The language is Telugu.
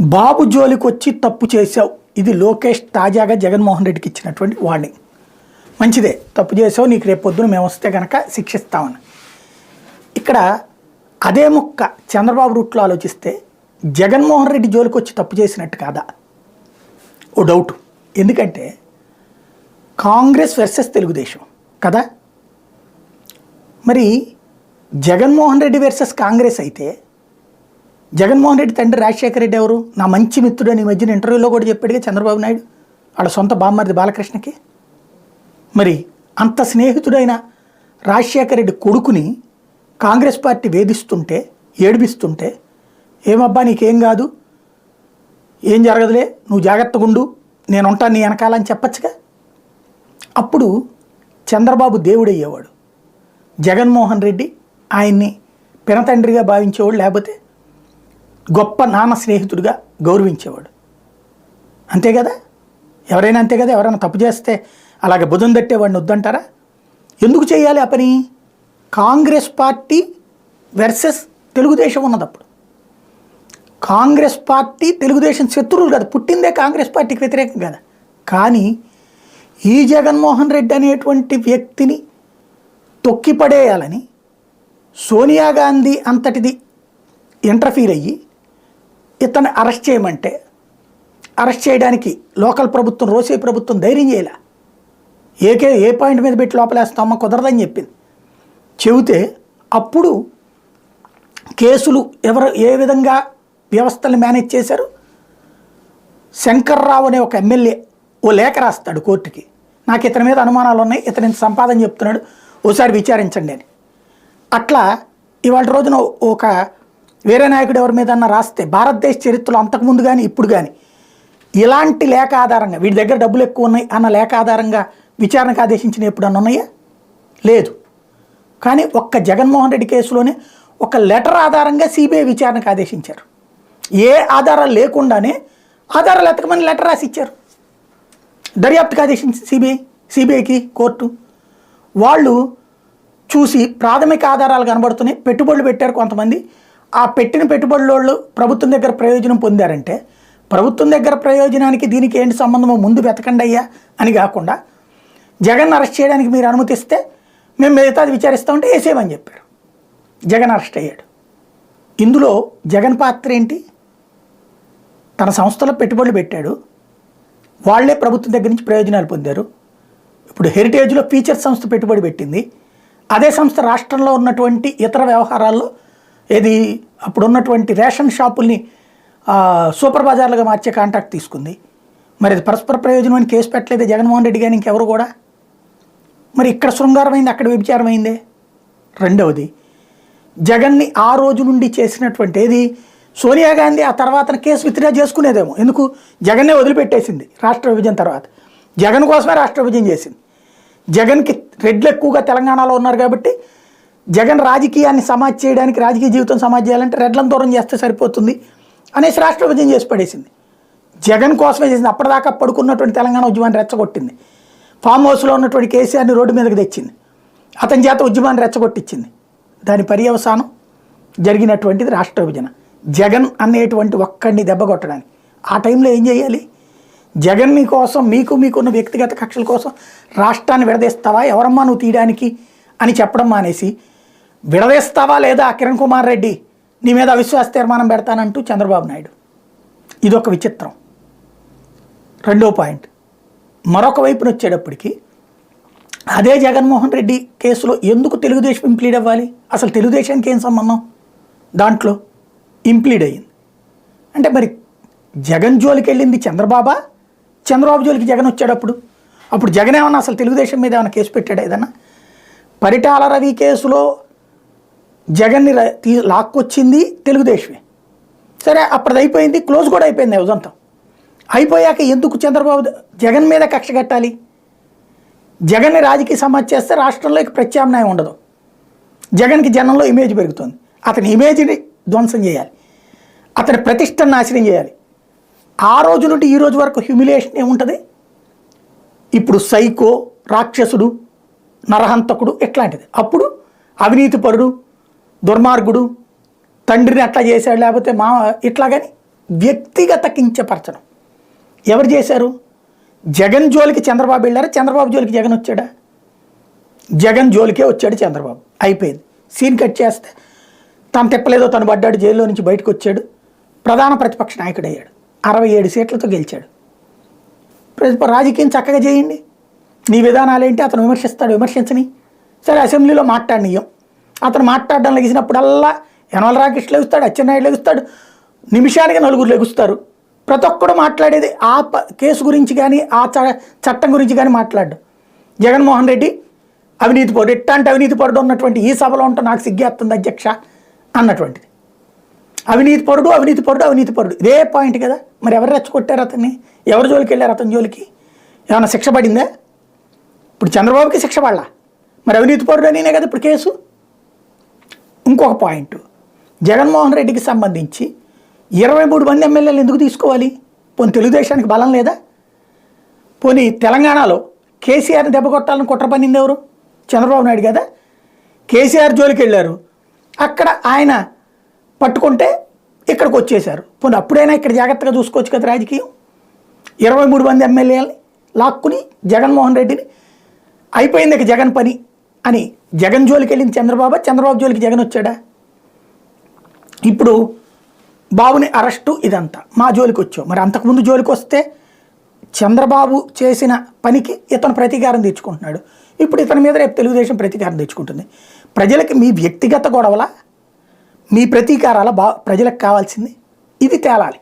బాబు జోలికి వచ్చి తప్పు చేశావు. ఇది లోకేష్ తాజాగా జగన్మోహన్ రెడ్డికి ఇచ్చినటువంటి వార్నింగ్ మంచిదే తప్పు చేసావు నీకు రేపొద్దున మేము వస్తే కనుక శిక్షిస్తామని. ఇక్కడ అదే ముక్క చంద్రబాబు రూట్లో ఆలోచిస్తే జగన్మోహన్ రెడ్డి జోలికి వచ్చి తప్పు చేసినట్టు కాదా? ఓ డౌట్ ఎందుకంటే కాంగ్రెస్ వర్సెస్ తెలుగుదేశం కదా? మరి జగన్మోహన్ రెడ్డి వర్సెస్ కాంగ్రెస్ అయితే జగన్మోహన్ రెడ్డి తండ్రి రాజశేఖర రెడ్డి ఎవరు? నా మంచి మిత్రుడు అని ఈ మధ్యన ఇంటర్వ్యూలో కూడా చెప్పాడుగా చంద్రబాబు నాయుడు. వాళ్ళ సొంత బామ్మరిది బాలకృష్ణకి. మరి అంత స్నేహితుడైన రాజశేఖర రెడ్డి కొడుకుని కాంగ్రెస్ పార్టీ వేధిస్తుంటే ఏడిపిస్తుంటే ఏమబ్బా నీకేం కాదు? ఏం జరగదులే? నువ్వు జాగ్రత్తగా ఉండు. నేను ఉంటాను నీ వెనకాలని చెప్పచ్చుగా? అప్పుడు చంద్రబాబు దేవుడయ్యేవాడు. జగన్మోహన్ రెడ్డి ఆయన్ని పినతండ్రిగా భావించేవాడు లేకపోతే గొప్ప నాన్న స్నేహితుడిగా గౌరవించేవాడు. అంతే కదా? ఎవరైనా అంతే కదా? ఎవరైనా తప్పు చేస్తే అలాగే భుజం తట్టేవాడిని వద్దంటారా? ఎందుకు చేయాలి ఆ పని? కాంగ్రెస్ పార్టీ వెర్సెస్ తెలుగుదేశం ఉన్నదప్పుడు. కాంగ్రెస్ పార్టీ తెలుగుదేశం శత్రువులు కదా. పుట్టిందే కాంగ్రెస్ పార్టీకి వ్యతిరేకం కదా. కానీ ఈ జగన్మోహన్ రెడ్డి అనేటువంటి వ్యక్తిని తొక్కిపడేయాలని సోనియా గాంధీ అంతటిది ఇంటర్ఫీర్ అయ్యి ఇతన్ని అరెస్ట్ చేయమంటే అరెస్ట్ చేయడానికి లోకల్ ప్రభుత్వం రోసే ప్రభుత్వం ధైర్యం చేయలే? ఏకే ఏ పాయింట్ మీద పెట్టి లోపలేస్తామో కుదరదని చెప్పింది. చెబితే అప్పుడు కేసులు ఎవరు ఏ విధంగా వ్యవస్థలు మేనేజ్ చేశారు? శంకర్రావు అనే ఒక ఎమ్మెల్యే ఓ లేఖ రాస్తాడు కోర్టుకి. నాకు ఇతని మీద అనుమానాలు ఉన్నాయి ఇతని సంపాదన చెప్తున్నాడు ఓసారి విచారించండి అని. అట్లా ఇవాళ రోజున ఒక వేరే నాయకుడు ఎవరి మీద రాస్తే భారతదేశ చరిత్రలో అంతకుముందు కానీ ఇప్పుడు కానీ ఇలాంటి లేఖ ఆధారంగా వీడి దగ్గర డబ్బులు ఎక్కువ ఉన్నాయి అన్న లేఖ ఆధారంగా విచారణకు ఆదేశించిన ఎప్పుడన్నా ఉన్నాయా? లేదు. కానీ ఒక్క జగన్మోహన్ రెడ్డి కేసులోనే ఒక లెటర్ ఆధారంగా సిబిఐ విచారణకు ఆదేశించారు. ఏ ఆధారాలు లేకుండానే ఆధారాలు ఎతకమని లెటర్ రాసి ఇచ్చారు దర్యాప్తుకు ఆదేశించి సిబిఐ సిబిఐకి కోర్టు. వాళ్ళు చూసి ప్రాథమిక ఆధారాలు కనబడుతున్నాయి పెట్టుబడులు పెట్టారు కొంతమంది. ఆ పెట్టిన పెట్టుబడుల ప్రభుత్వం దగ్గర ప్రయోజనం పొందారంటే ప్రభుత్వం దగ్గర ప్రయోజనానికి దీనికి ఏంటి సంబంధమో ముందు వెతకండి అయ్యా అని కాకుండా జగన్ అరెస్ట్ చేయడానికి మీరు అనుమతిస్తే మేము మిగతాది విచారిస్తామంటే వేసేవని చెప్పారు. జగన్ అరెస్ట్ అయ్యాడు. ఇందులో జగన్ పాత్ర ఏంటి? తన సంస్థలో పెట్టుబడులు పెట్టాడు. వాళ్ళే ప్రభుత్వం దగ్గర నుంచి ప్రయోజనాలు పొందారు. ఇప్పుడు హెరిటేజ్లో ఫీచర్ సంస్థ పెట్టుబడి పెట్టింది. అదే సంస్థ రాష్ట్రంలో ఉన్నటువంటి ఇతర వ్యవహారాల్లో ఏది అప్పుడు ఉన్నటువంటి రేషన్ షాపుల్ని సూపర్ బజార్లుగా మార్చే కాంట్రాక్ట్ తీసుకుంది. మరి అది పరస్పర ప్రయోజనం అని కేసు పెట్టలేదు జగన్మోహన్ రెడ్డి కానీ ఇంకెవరు కూడా? మరి ఇక్కడ శృంగారమైంది అక్కడ వ్యభిచారమైందే? రెండవది జగన్ని ఆ రోజు నుండి చేసినటువంటి ఏది? సోనియా గాంధీ ఆ తర్వాత కేసు విత్డ్రా చేసుకునేదేమో. ఎందుకు? జగన్నే వదిలిపెట్టేసింది రాష్ట్ర విభజన తర్వాత. జగన్ కోసమే రాష్ట్ర విభజన చేసింది. జగన్కి రెడ్లు ఎక్కువగా తెలంగాణలో ఉన్నారు కాబట్టి జగన్ రాజకీయాన్ని సమాజ్ చేయడానికి రాజకీయ జీవితం సమాజ్ చేయాలంటే రెడ్లను దూరం చేస్తే సరిపోతుంది అనేసి రాష్ట్ర విభజన చేసి పడేసింది. జగన్ కోసమే చేసింది. అప్పటిదాకా పడుకున్నటువంటి తెలంగాణ ఉద్యమాన్ని రెచ్చగొట్టింది. ఫామ్ హౌస్లో ఉన్నటువంటి కేసీఆర్ని రోడ్డు మీదకి తెచ్చింది. అతని చేత ఉద్యమాన్ని రెచ్చగొట్టించింది. దాని పర్యవసానం జరిగినటువంటిది రాష్ట్ర విభజన. జగన్ అనేటువంటి ఒక్కడిని దెబ్బ కొట్టడానికి. ఆ టైంలో ఏం చేయాలి? జగన్ మీ కోసం మీకు మీకున్న వ్యక్తిగత కక్షల కోసం రాష్ట్రాన్ని విడదీస్తావా? ఎవరమ్మా నువ్వు తీయడానికి? అని చెప్పడం మానేసి విడదీస్తావా లేదా కిరణ్ కుమార్ రెడ్డి? నీ మీద అవిశ్వాస తీర్మానం పెడతానంటూ చంద్రబాబు నాయుడు. ఇదొక విచిత్రం. రెండో పాయింట్. మరొక వైపున వచ్చేటప్పటికి అదే జగన్మోహన్ రెడ్డి కేసులో ఎందుకు తెలుగుదేశం ఇంప్లీడ్ అవ్వాలి? అసలు తెలుగుదేశానికి ఏం సంబంధం? దాంట్లో ఇంప్లీడ్ అయ్యింది. అంటే మరి జగన్ జోలికి వెళ్ళింది చంద్రబాబా? చంద్రబాబు జోలికి జగన్ వచ్చేటప్పుడు? అప్పుడు జగన్ ఏమన్నా అసలు తెలుగుదేశం మీద ఏమైనా కేసు పెట్టాడు ఏదన్నా? పరిటాల రవి కేసులో జగన్ని తీ లాక్కొచ్చింది తెలుగుదేశమే. సరే అప్పటిది అయిపోయింది క్లోజ్ కూడా అయిపోయింది ఉదంతం. అయిపోయాక ఎందుకు చంద్రబాబు జగన్ మీద కక్ష కట్టాలి? జగన్ని రాజకీయ సమాజ్ చేస్తే రాష్ట్రంలో ఇక ప్రత్యామ్నాయం ఉండదు. జగన్కి జనంలో ఇమేజ్ పెరుగుతుంది. అతని ఇమేజ్ని ధ్వంసం చేయాలి. అతని ప్రతిష్టను నాశనం చేయాలి. ఆ రోజు నుండి ఈ రోజు వరకు హ్యూమిలేషన్ ఏముంటుంది ఇప్పుడు సైకో రాక్షసుడు నరహంతకుడు ఇట్లాంటిది అప్పుడు అవినీతిపరుడు దుర్మార్గుడు తండ్రిని అట్లా చేశాడు లేకపోతే మా ఇట్లా కానీ వ్యక్తిగత కించపరచడం ఎవరు చేశారు? జగన్ జోలికి చంద్రబాబు వెళ్ళారా? చంద్రబాబు జోలికి జగన్ వచ్చాడా? జగన్ జోలికే వచ్చాడు చంద్రబాబు. అయిపోయింది. సీన్ కట్ చేస్తే తను తిప్పలేదో తను పడ్డాడు జైల్లో నుంచి బయటకు వచ్చాడు. ప్రధాన ప్రతిపక్ష నాయకుడు అయ్యాడు అరవై ఏడు సీట్లతో గెలిచాడు. రాజకీయం చక్కగా చేయండి. నీ విధానాలు ఏంటి అతను విమర్శిస్తాడు విమర్శించని. సరే అసెంబ్లీలో మాట్లాడినీయం అతను మాట్లాడడం లెగిసినప్పుడల్లా యనవల రాకేష్ లెగుస్తాడు అచ్చెన్నాయుడు లెగుస్తాడు నిమిషానికి నలుగురు లెగుస్తారు. ప్రతి ఒక్కడు మాట్లాడేది ఆ ప కేసు గురించి కానీ ఆ చ- చట్టం గురించి కానీ మాట్లాడు. జగన్మోహన్ రెడ్డి అవినీతి పరుడు ఎట్లాంటి అవినీతి పరుడు ఉన్నటువంటి ఈ సభలో ఉంటే నాకు సిగ్గేస్తుంది అధ్యక్ష అన్నటువంటిది. అవినీతి పరుడు అవినీతి పరుడు అవినీతి పరుడు. ఇదే పాయింట్ కదా? మరి ఎవరు రెచ్చగొట్టారు అతన్ని? ఎవరి జోలికి వెళ్ళారు అతని జోలికి? ఏమైనా శిక్ష పడిందా? ఇప్పుడు చంద్రబాబుకి శిక్ష పడలా? మరి అవినీతి పరుడు అనినే కదా ఇప్పుడు కేసు? ఇంకొక పాయింట్. జగన్మోహన్ రెడ్డికి సంబంధించి ఇరవై మూడు మంది ఎమ్మెల్యేలు ఎందుకు తీసుకోవాలి? పోనీ తెలుగుదేశానికి బలం లేదా? పోనీ తెలంగాణలో కేసీఆర్ని దెబ్బ కొట్టాలని కుట్ర పన్నింది ఎవరు? చంద్రబాబు నాయుడు కదా. కేసీఆర్ జోలికి వెళ్ళారు. అక్కడ ఆయన పట్టుకుంటే ఇక్కడికి వచ్చేశారు. పోనీ అప్పుడైనా ఇక్కడ జాగ్రత్తగా చూసుకోవచ్చు కదా రాజకీయం? ఇరవై మూడు మంది ఎమ్మెల్యేలని లాక్కుని జగన్మోహన్ రెడ్డిని అయిపోయింది ఇక జగన్ పని. అని జగన్ జోలికి వెళ్ళింది చంద్రబాబు చంద్రబాబు జోలికి జగన్ వచ్చాడా? ఇప్పుడు బాబుని అరెస్టు ఇదంతా. మా జోలికి వచ్చావు. మరి అంతకుముందు జోలికి వస్తే చంద్రబాబు చేసిన పనికి ఇతను ప్రతీకారం తెచ్చుకుంటున్నాడు ఇప్పుడు ఇతని మీద రేపు తెలుగుదేశం ప్రతీకారం తెచ్చుకుంటుంది ప్రజలకి మీ వ్యక్తిగత గొడవల? మీ ప్రతీకారాల బా ప్రజలకు కావాల్సింది ఇది తేలాలి.